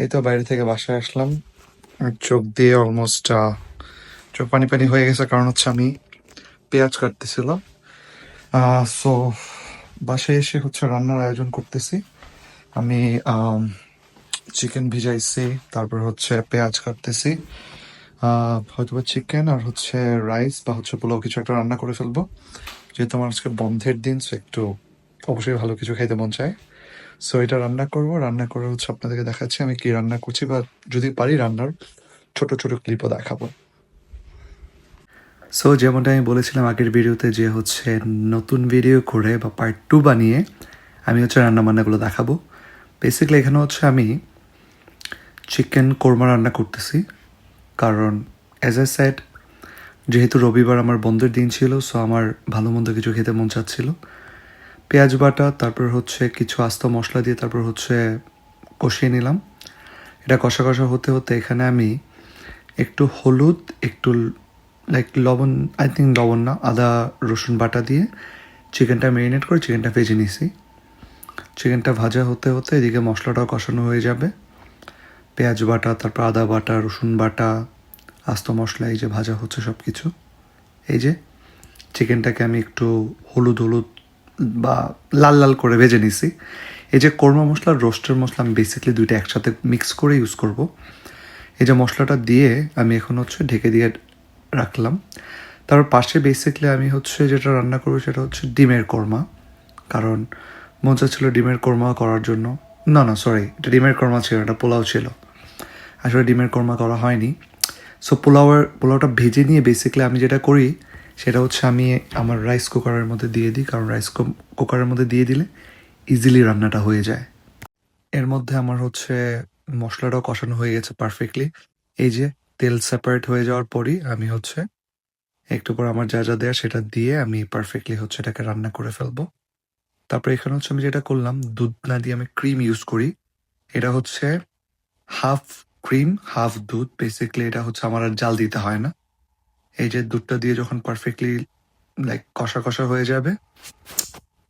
এই তো বাইরে থেকে বাসায় আসলাম। চোখ দিয়ে অলমোস্ট চোখ পানি পানি হয়ে গেছে, কারণ হচ্ছে আমি পেঁয়াজ কাটতেছিলাম। সো বাসায় এসে হচ্ছে রান্নার আয়োজন করতেছি। আমি চিকেন ভিজাইছি, তারপর হচ্ছে পেঁয়াজ কাটতেছি। হয়তো বা চিকেন আর হচ্ছে রাইস বা হচ্ছে পোলাও কিছু একটা রান্না করে ফেলব। যেহেতু আমার আজকে বন্ধের দিন সো একটু অবশ্যই ভালো কিছু খাইতে মন চায়। সো এটা রান্না করব। রান্না করে হচ্ছে আপনাদেরকে দেখাচ্ছি। আমি কি রান্না করছি বা যদি পারি রান্নার ছোট ছোট ক্লিপও দেখাবো। সো যেমনটা আমি বলেছিলাম আগের ভিডিওতে যে হচ্ছে নতুন ভিডিও করে বা পার্ট টু বানিয়ে আমি হচ্ছে রান্না বান্নাগুলো দেখাবো। বেসিক্যালি এখানে হচ্ছে আমি চিকেন কোরমা রান্না করতেছি। কারণ অ্যাজ এ সেট যেহেতু রবিবার আমার বন্ধের দিন ছিল সো আমার ভালো মন্দ কিছু খেতে মন চাচ্ছিল। পেঁয়াজ বাটা, তারপর হচ্ছে কিছু আস্ত মশলা দিয়ে তারপর হচ্ছে কষিয়ে নিলাম। এটা কষা কষা হতে হতে এখানে আমি একটু হলুদ, একটু লাইক লবণ আই থিঙ্ক লবণ না, আদা, রসুন বাটা দিয়ে চিকেনটা ম্যারিনেট করে চিকেনটা ভেজে নিছি। চিকেনটা ভাজা হতে হতে এদিকে মশলাটাও কষানো হয়ে যাবে। পেঁয়াজ বাটা, তারপর আদা বাটা, রসুন বাটা, আস্ত মশলা, এই যে ভাজা হচ্ছে সব কিছু এই যে চিকেনটাকে আমি একটু হলুদ হলুদ বা লাল লাল করে ভেজে নিছি। এই যে কোরমা মশলা, রোস্টের মশলা, আমি বেসিকলি দুইটা একসাথে মিক্স করে ইউজ করব। এই যে মশলাটা দিয়ে আমি এখন হচ্ছে ঢেকে দিয়ে রাখলাম। তার পাশে বেসিকলি আমি হচ্ছে যেটা রান্না করব সেটা হচ্ছে ডিমের কোরমা। কারণ মজা ছিল ডিমের কোরমা করার জন্য। না না সরি এটা ডিমের কোরমা ছিল, এটা পোলাও ছিল। আসলে ডিমের কোরমা করা হয়নি। সো পোলাওয়ের, পোলাওটা ভেজে নিয়ে বেসিক্যালি আমি যেটা করি সেটা হচ্ছে আমি আমার রাইস কুকারের মধ্যে দিয়ে দিই, কারণ রাইস কুকারের মধ্যে দিয়ে দিলে ইজিলি রান্নাটা হয়ে যায়। এর মধ্যে আমার হচ্ছে মশলাটাও কষানো হয়ে গেছে পারফেক্টলি এই যে তেল সেপারেট হয়ে যাওয়ার পরই আমি হচ্ছে একটু পর আমার যা যা দেয়া সেটা দিয়ে আমি পারফেক্টলি হচ্ছে এটাকে রান্না করে ফেলব। তারপরে এখানে হচ্ছে আমি যেটা করলাম, দুধ না দিয়ে আমি ক্রিম ইউজ করি। এটা হচ্ছে হাফ ক্রিম হাফ দুধ। বেসিক্যালি এটা হচ্ছে আমার আর জাল দিতে হয় না। এই যে দুধটা দিয়ে যখন পারফেক্টলি লাইক কষা কষা হয়ে যাবে,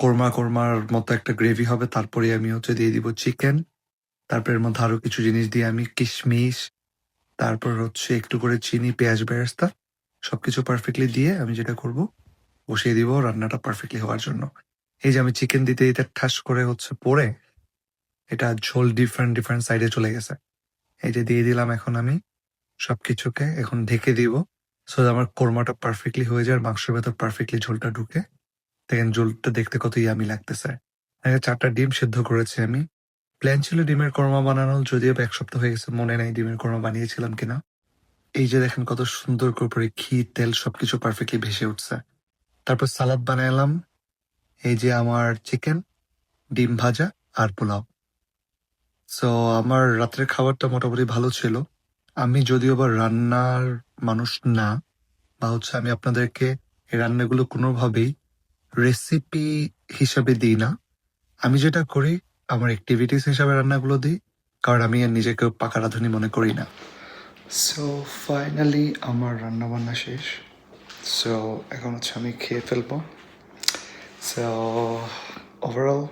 কোরমা কোরমার মতো একটা গ্রেভি হবে তারপরে আমি হচ্ছে দিয়ে দিব চিকেন তারপর এর মধ্যে আরও কিছু জিনিস দিয়ে আমি কিশমিশ, তারপর হচ্ছে একটু করে চিনি, পেঁয়াজ বেরেস্তা, সবকিছু পারফেক্টলি দিয়ে আমি যেটা করব, বসিয়ে দিব রান্নাটা পারফেক্টলি হওয়ার জন্য। এই যে আমি চিকেন দিতে দিতে ঠাস করে হচ্ছে পরে এটা ঝোল ডিফারেন্ট ডিফারেন্ট সাইডে চলে গেছে। এই যে দিয়ে দিলাম এখন আমি সবকিছুকে, এখন ঢেকে দিব। সো আমার কোরমাটা পারফেক্টলি হয়ে যায়, আর মাংসের ভেতর পারফেক্টলি ঝোলটা ঢুকে। দেখেন ঝোলটা দেখতে কত ইয়ামি লাগতেছে। চারটা ডিম সিদ্ধ করেছি আমি। প্ল্যান ছিল ডিমের কোরমা বানানোর, যদিও এক সপ্তাহ হয়ে গেছে, মনে নেই ডিমের কোরমা বানিয়েছিলাম কিনা। এই যে দেখেন কত সুন্দর করে ঘি, তেল সবকিছু পারফেক্টলি ভেসে উঠছে। তারপর সালাদ বানালাম এই যে আমার চিকেন ডিম ভাজা আর পোলাও। সো আমার রাত্রের খাবারটা মোটামুটি ভালো ছিল। আমি যদিও বা রান্নার মানুষ না, বা হচ্ছে আমি আপনাদেরকে এই রান্নাগুলো কোনোভাবেই রেসিপি হিসাবে দিই না। আমি যেটা করি, আমার অ্যাক্টিভিটিস হিসাবে রান্নাগুলো দিই, কারণ আমি আর নিজেকে পাকা রাঁধুনি মনে করি না। সো ফাইনালি আমার রান্না বান্না শেষ। সো এখন হচ্ছে আমি খেয়ে ফেলব। So overall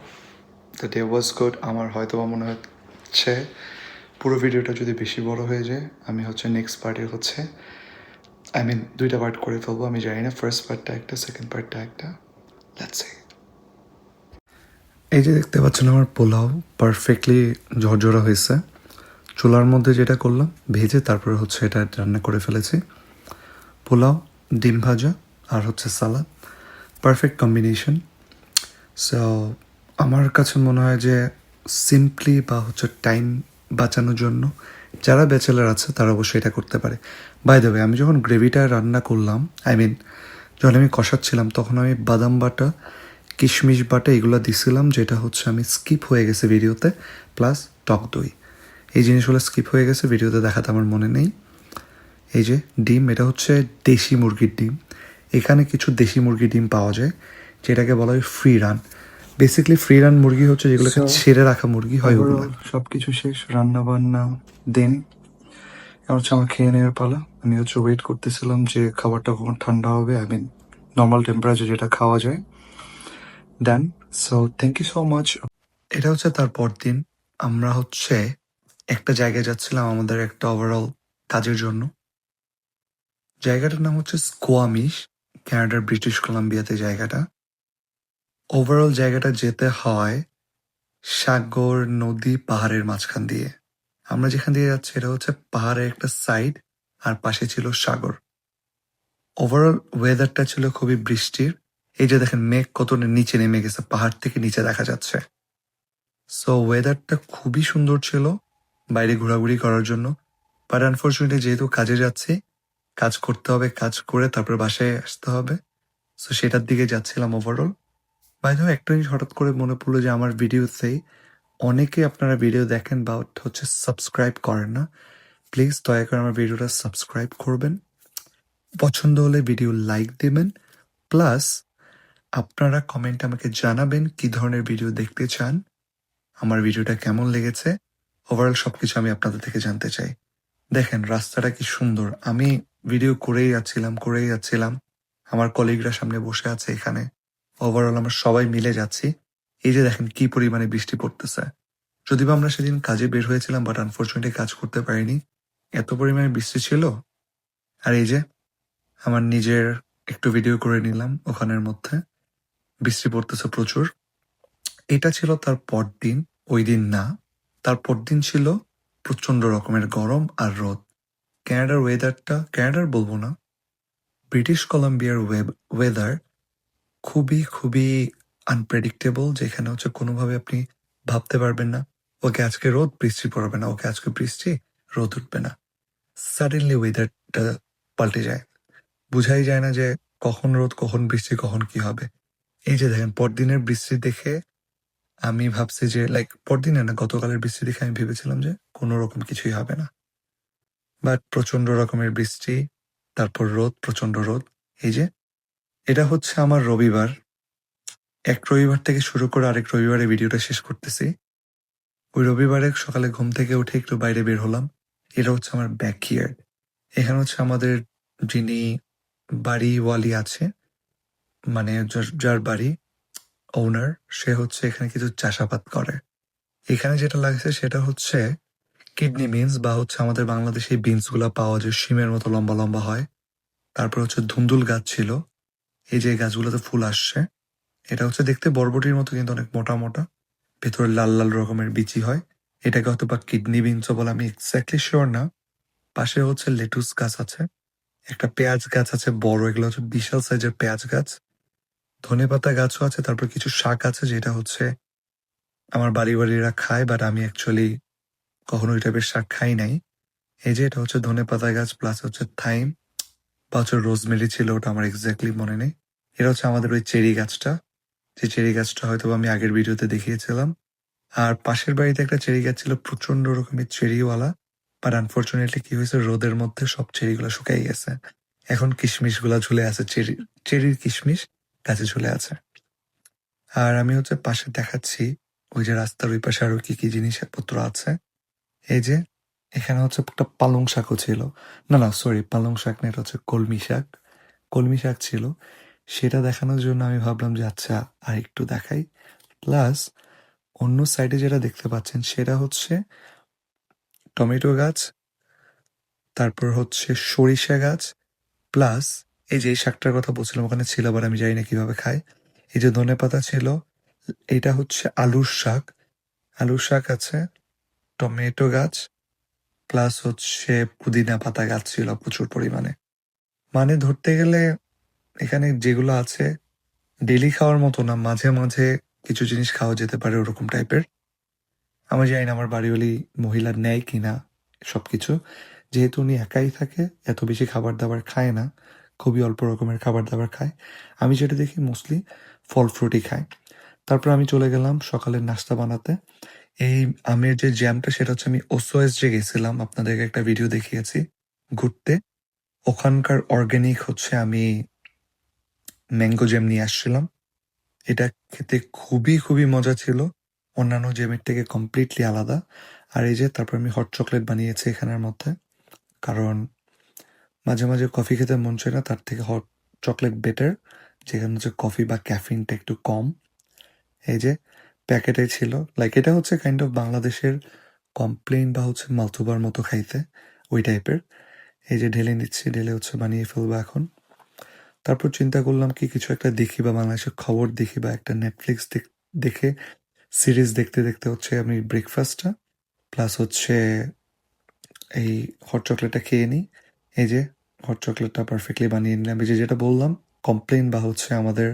the day was good আমার হয়তো মনে হচ্ছে পুরো ভিডিওটা যদি বেশি বড় হয়ে যায়, আমি হচ্ছে নেক্সট পার্টে হচ্ছে আই মিন দুইটা পার্ট করে ফেলব, আমি জানি না ফার্স্ট পার্টটা একটা সেকেন্ড পার্টটা একটা লেটস সি এই যে দেখতে পাচ্ছেন আমার পোলাও পারফেক্টলি ঝরঝরা হয়েছে। চুলার মধ্যে যেটা করলাম, ভেজে তারপরে হচ্ছে এটা রান্না করে ফেলেছি। পোলাও, ডিম ভাজা আর হচ্ছে সালাদ পারফেক্ট কম্বিনেশন সো আমার কাছে মনে হয় যে সিম্পলি বা হচ্ছে টাইম বাঁচানোর জন্য। যারা ব্যাচেলার আছে, তারা অবশ্যই এটা করতে পারে। বাই দ্য আমি যখন গ্রেভিটা রান্না করলাম আই মিন যখন আমি কষাচ্ছিলাম, তখন আমি বাদাম বাটা, কিশমিশ বাটা এগুলো দিছিলাম, যেটা হচ্ছে আমি স্কিপ হয়ে গেছে ভিডিওতে প্লাস টক দই। এই জিনিসগুলো স্কিপ হয়ে গেছে, ভিডিওতে দেখাতে আমার মনে নেই। এই যে ডিম, এটা হচ্ছে দেশি মুরগির ডিম। এখানে কিছু দেশি মুরগির ডিম পাওয়া যায়, যেটাকে বলা হয় free run basically free run মুরগি হচ্ছে যেগুলোকে ছেড়ে রাখা মুরগি হয় ওগুলো। সবকিছু শেষ রান্না বান্না দেন। এখন হচ্ছে আমার খেয়ে নেওয়ার পালা। আমি হচ্ছে ওয়েট করতেছিলাম যে খাবারটা কখন ঠান্ডা হবে আই মিন নর্মাল টেম্পারেচার যেটা খাওয়া যায়। Then so thank you so much এটা হচ্ছে তার পর দিন। আমরা হচ্ছে একটা জায়গায় যাচ্ছিলাম আমাদের একটা ওভারঅল কাজের জন্য। জায়গাটার নাম হচ্ছে স্কোয়ামিশ কানাডার ব্রিটিশ কলাম্বিয়াতে জায়গাটা। ওভারঅল জায়গাটা যেতে হয় সাগর নদী পাহাড়ের মাঝখান দিয়ে। আমরা যেখান দিয়ে যাচ্ছি এটা হচ্ছে পাহাড়ের একটা সাইড আর পাশে ছিল সাগর। ওভারঅল ওয়েদারটা ছিল খুবই বৃষ্টির। এই যে দেখেন মেঘ কত নিচে নেমে গেছে, পাহাড় থেকে নিচে দেখা যাচ্ছে। সো ওয়েদারটা খুবই সুন্দর ছিল বাইরে ঘোরাঘুরি করার জন্য। বাট আনফর্চুনেটলি যেহেতু কাজে যাচ্ছি, কাজ করতে হবে, কাজ করে তারপর বাসায় আসতে হবে। সো সেটার দিকে যাচ্ছিলাম ওভারঅল বাইরে একটা জিনিস হঠাৎ করে মনে পড়ল যে আমার ভিডিওতেই অনেকে আপনারা ভিডিও দেখেন বা হচ্ছে সাবস্ক্রাইব করেন না। প্লিজ দয়া করে আমার ভিডিওটা সাবস্ক্রাইব করবেন। পছন্দ হলে ভিডিও লাইক দেবেন। প্লাস আপনারা কমেন্ট আমাকে জানাবেন কি ধরনের ভিডিও দেখতে চান। আমার ভিডিওটা কেমন লেগেছে। ওভারঅল সব কিছু আমি আপনাদের থেকে জানতে চাই। দেখেন, রাস্তাটা কি সুন্দর। আমি ভিডিও করেই যাচ্ছিলাম করেই যাচ্ছিলাম। আমার কলিগরা সামনে বসে আছে এখানে। ওভারঅল আমরা সবাই মিলে যাচ্ছি। এই যে দেখেন কি পরিমাণে বৃষ্টি পড়তেছে। যদি বা আমরা সেদিন কাজে বের হয়েছিলাম বাট আনফর্চুনেটলি কাজ করতে পারিনি। এত পরিমাণে বৃষ্টি ছিল। আর এই যে আমার নিজের একটু ভিডিও করে নিলাম ওখানের মধ্যে। বৃষ্টি পড়তেছে প্রচুর। এটা ছিল তার পরদিন, ওই দিন না। তার পরদিন ছিল প্রচণ্ড রকমের গরম আর রোদ। ক্যানাডার ওয়েদারটা ক্যানাডার বলব না ব্রিটিশ কলাম্বিয়ার ওয়েদার খুবই খুবই আনপ্রেডিক্টেবল যেখানে হচ্ছে কোনোভাবে আপনি ভাবতে পারবেন না, ওকে আজকে রোদ, বৃষ্টি পড়বে না, ওকে আজকে বৃষ্টি, রোদ উঠবে না। সাডেনলি ওয়েদারটা পাল্টে যায়। বুঝাই যায় না যে কখন রোদ, কখন বৃষ্টি, কখন কি হবে। এই যে দেখেন, পরদিনের বৃষ্টি দেখে আমি ভাবছি যে লাইক পরদিনে না, গতকালের বৃষ্টি দেখে আমি ভেবেছিলাম যে কোনো রকম কিছুই হবে না। বাট প্রচণ্ড রকমের বৃষ্টি, তারপর রোদ প্রচণ্ড রোদ। এই যে এটা হচ্ছে আমার রবিবার। এক রবিবার থেকে শুরু করে আরেক রবিবারে ভিডিওটা শেষ করতেছি। ওই রবিবারে সকালে ঘুম থেকে উঠে একটু বাইরে বের হলাম। এটা হচ্ছে আমার ব্যাকইয়ার্ড এখানে হচ্ছে আমাদের যিনি বাড়িওয়ালি আছে মানে যার- বাড়ি ওনার সে হচ্ছে এখানে কিছু চাষাবাদ করে। এখানে যেটা লাগছে সেটা হচ্ছে কিডনি বিনস বা হচ্ছে আমাদের বাংলাদেশে বিনসগুলা পাওয়া যায়, শিমের মতো লম্বা লম্বা হয়। তারপর হচ্ছে ধুন্দুল গাছ ছিল। এই যে গাছগুলোতে ফুল আসছে, এটা হচ্ছে দেখতে বরবটির মতো কিন্তু অনেক মোটা মোটা। ভেতরে লাল লাল রকমের বিচি হয়। এটাকে হয়তো বা কিডনি বিনসও বলে, আমি এক্স্যাক্টলি শিওর না। পাশে হচ্ছে লেটুস গাছ আছে। একটা পেঁয়াজ গাছ আছে, বড়, এগুলো হচ্ছে বিশাল সাইজের পেঁয়াজ গাছ। ধনেপাতা গাছও আছে, তারপর কিছু শাক আছে, যেটা হচ্ছে আমার বাড়ি বাড়িরা খায় বাট আমি অ্যাকচুয়ালি কখনো ওই টাইপের শাক খাই নাই। এই যে এটা হচ্ছে ধনেপাতা গাছ প্লাস হচ্ছে থাইম হচ্ছে রোজমেরি ছিল, ওটা আমার এক্স্যাক্টলি মনে নেই। এটা হচ্ছে আমাদের ওই চেরি গাছটা। যে চেরি গাছটা হয়তো আমি আগের ভিডিওতে দেখিয়েছিলাম। আর পাশের বাড়িতে একটা চেরি গাছ ছিল প্রচণ্ড রকমের চেরিওয়ালা। বাট আনফর্চুনেটলি কি হয়েছে, রোদের মধ্যে সব চেরিগুলো শুকাই গেছে। এখন কিশমিশগুলা ঝুলে আছে, চেরি, চেরির কিশমিশ গাছে ঝুলে আছে। আর আমি হচ্ছে পাশে দেখাচ্ছি, ওই যে রাস্তার ওই পাশে আরও কি কি জিনিসপত্র আছে। এই যে এখানে হচ্ছে একটা পালং শাকও ছিল। না না সরি পালং শাক না, এটা হচ্ছে কলমি শাক। কলমি শাক ছিল। সেটা দেখানোর জন্য আমি ভাবলাম যে আচ্ছা আর একটু দেখাই। প্লাস অন্য সাইডে যেটা দেখতে পাচ্ছেন, সেটা হচ্ছে টমেটো গাছ, তারপর হচ্ছে সরিষা গাছ প্লাস এই যে এই শাকটার কথা বলছিলাম, ওখানে ছিল আবার আমি জানি না কীভাবে খাই এই যে ধনে পাতা ছিল, এটা হচ্ছে আলুর শাক। আলুর শাক আছে, টমেটো গাছ প্লাস হচ্ছে পুদিনা পাতা গাছ ছিল প্রচুর পরিমাণে। মানে ধরতে গেলে এখানে যেগুলো আছে ডেলি খাওয়ার মতো না, মাঝে মাঝে কিছু জিনিস খাওয়া যেতে পারে ওরকম টাইপের আমি জানি না আমার বাড়িওয়ালি মহিলা নেয় কিনা সবকিছু। যেহেতু উনি একাই থাকে, এত বেশি খাবার দাবার খায় না, খুবই অল্প রকমের খাবার দাবার খায়। আমি যেটা দেখি মোস্টলি ফল ফ্রুটই খায়। তারপর আমি চলে গেলাম সকালের নাস্তা বানাতে। এই আমের যে জ্যামটা সেটা হচ্ছে আমি ওসোএস যে গেছিলাম, আপনাদেরকে একটা ভিডিও দেখিয়েছি ঘুরতে। ওখানকার অর্গানিক হচ্ছে আমি ম্যাঙ্গো জ্যাম নিয়ে আসছিলাম। এটা খেতে খুবই খুবই মজা ছিল। অন্যান্য জ্যামের থেকে কমপ্লিটলি আলাদা। আর এই যে, তারপর আমি হট চকলেট বানিয়েছি এখানের মধ্যে। কারণ মাঝে মাঝে কফি খেতে মন চায় না, তার থেকে হট চকলেট বেটার যেখানে হচ্ছে কফি বা ক্যাফিনটা একটু কম। এই যে প্যাকেটে ছিল। লাইক এটা হচ্ছে কাইন্ড অফ বাংলাদেশের কমপ্লেন বা হচ্ছে মালতুবার মতো খাইতে, ওই টাইপের এই যে ঢেলে নিচ্ছি, ঢেলে হচ্ছে বানিয়ে ফেলব এখন। তারপর চিন্তা করলাম কি কিছু একটা দেখি বা বাংলাদেশের খবর দেখি বা একটা নেটফ্লিক্স দেখে সিরিজ দেখতে দেখতে হচ্ছে আমি ব্রেকফাস্টটা প্লাস হচ্ছে এই হট চকলেটটা খেয়ে নিই। এই যে হট চকলেটটা পারফেক্টলি বানিয়ে নিলাম। এই যে যেটা বললাম কমপ্লেন বা হচ্ছে আমাদের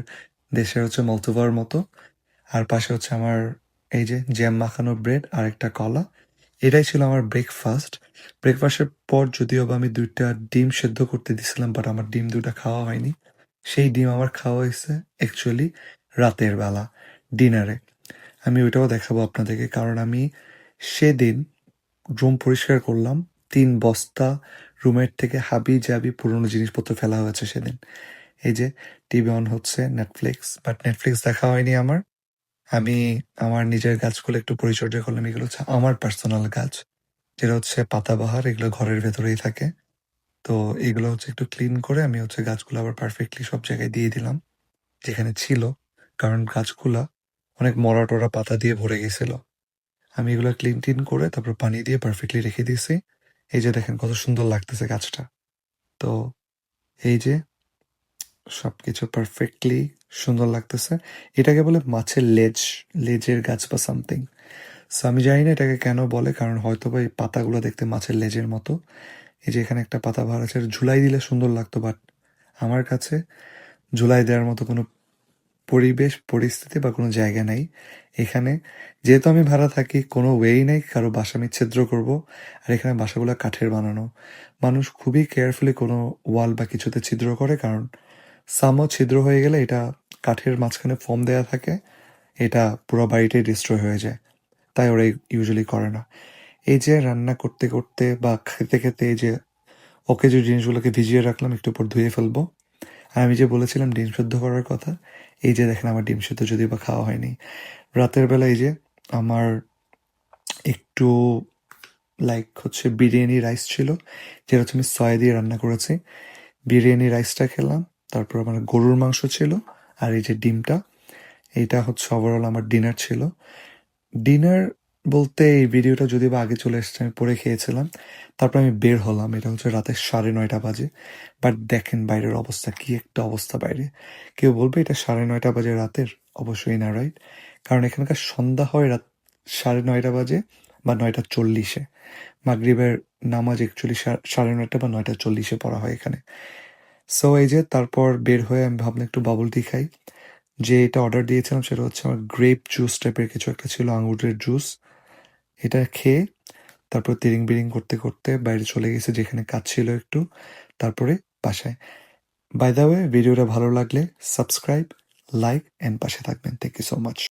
দেশের হচ্ছে মলতোভার মতো আর পাশে হচ্ছে আমার এই যে জ্যাম মাখানো ব্রেড আর একটা কলা। এটাই ছিল আমার ব্রেকফাস্ট ব্রেকফাস্টের পর যদিও বা আমি দুইটা ডিম সেদ্ধ করতে দিছিলাম বাট আমার ডিম দুটা খাওয়া হয়নি। সেই ডিম আমার খাওয়া হয়েছে অ্যাকচুয়ালি রাতের বেলা, ডিনারে। আমি ওইটাও দেখাবো আপনাদেরকে, কারণ আমি সেদিন রুম পরিষ্কার করলাম, তিন বস্তা রুমের থেকে হাবি জাবি পুরনো জিনিসপত্র ফেলা হয়েছে সেদিন। এই যে, টিভি অন হচ্ছে নেটফ্লিক্স বাট নেটফ্লিক্স দেখা হয়নি আমার। আমি আমার নিজের গাছগুলো একটু পরিচর্যা করলাম। এগুলো হচ্ছে আমার পার্সোনাল গাছ। যেটা হচ্ছে পাতাবাহার, এগুলো ঘরের ভেতরেই থাকে। তো এগুলো হচ্ছে একটু ক্লিন করে আমি হচ্ছে গাছগুলো আবার পারফেক্টলি সব জায়গায় দিয়ে দিলাম, যেখানে ছিল। কারণ গাছগুলা অনেক মরা টরা পাতা দিয়ে ভরে গেছিল। আমি এগুলো ক্লিন টিন করে তারপর পানি দিয়ে পারফেক্টলি রেখে দিয়েছি। এই যে দেখেন কত সুন্দর লাগতেছে গাছটা। তো এই যে সবকিছু পারফেক্টলি সুন্দর লাগতেছে। এটাকে বলে মাছের লেজ, লেজের গাছ বা সামথিং সো আমি জানি না এটাকে কেন বলে, কারণ হয়তো বা এই পাতাগুলো দেখতে মাছের লেজের মতো। এই যে এখানে একটা পাতা ভার আছে, ঝুলাই দিলে সুন্দর লাগতো বাট আমার কাছে ঝুলাই দেওয়ার মতো কোনো পরিবেশ, পরিস্থিতি বা কোনো জায়গা নাই। এখানে যেহেতু আমি ভাড়া থাকি, কোনো ওয়েই নেই, কারও বাসা আমি ছিদ্র করব, আর এখানে বাসাগুলো কাঠের বানানো। মানুষ খুবই কেয়ারফুলি কোনো ওয়াল বা কিছুতে ছিদ্র করে, কারণ সামও ছিদ্র হয়ে গেলে এটা কাঠের মাঝখানে ফোম দেয়া থাকে, এটা পুরো বাড়িটাই ডিস্ট্রয় হয়ে যায়। তাই ওরা ইউজুয়ালি করে না। এই যে রান্না করতে করতে বা খেতে খেতে এই যে ওকে যে জিনিসগুলোকে ভিজিয়ে রাখলাম, একটু পর ধুয়ে ফেলব। আর আমি যে বলেছিলাম ডিম সেদ্ধ করার কথা, এই যে দেখেন আমার ডিম সেদ্ধ যদি বা খাওয়া হয়নি। রাতের বেলা এই যে আমার একটু লাইক হচ্ছে বিরিয়ানি রাইস ছিল, যেটা আমি সয়া দিয়ে রান্না করেছি। বিরিয়ানি রাইসটা খেলাম তারপর আমার গরুর মাংস ছিল আর এই যে ডিমটা এইটা হচ্ছে ওভারঅল আমার ডিনার ছিল। ডিনার বলতে এই ভিডিওটা যদি বা আগে চলে এসছে, আমি পরে খেয়েছিলাম, তারপর আমি বের হলাম, এটা হচ্ছে রাতের সাড়ে নয়টা বাজে। বাট দেখেন বাইরের অবস্থা, কি একটা অবস্থা বাইরে। কেউ বলবে এটা সাড়ে নয়টা বাজে রাতের? অবশ্যই না রাইট কারণ এখানকার সন্ধ্যা হয় রাত সাড়ে নয়টা বাজে বা নয়টা চল্লিশে। মাগরিবের নামাজ একচুয়ালি সাড়ে নয়টা বা নয়টা চল্লিশে পড়া হয় এখানে। সো এই যে তারপর বের হয়ে আমি ভাবলাম একটু বাবল টি খাই। যে এটা অর্ডার দিয়েছিলাম সেটা হচ্ছে আমার গ্রেপ জুস টাইপের কিছু একটা ছিল, আঙুরের জুস এটা খেয়ে তারপর তিরিং বিরিং করতে করতে বাইরে চলে গেছে, যেখানে কাজ ছিল একটু। তারপরে বাসায়। বাই দ্য ওয়ে ভিডিওটা ভালো লাগলে সাবস্ক্রাইব লাইক অ্যান্ড পাশে থাকবেন। Thank you so much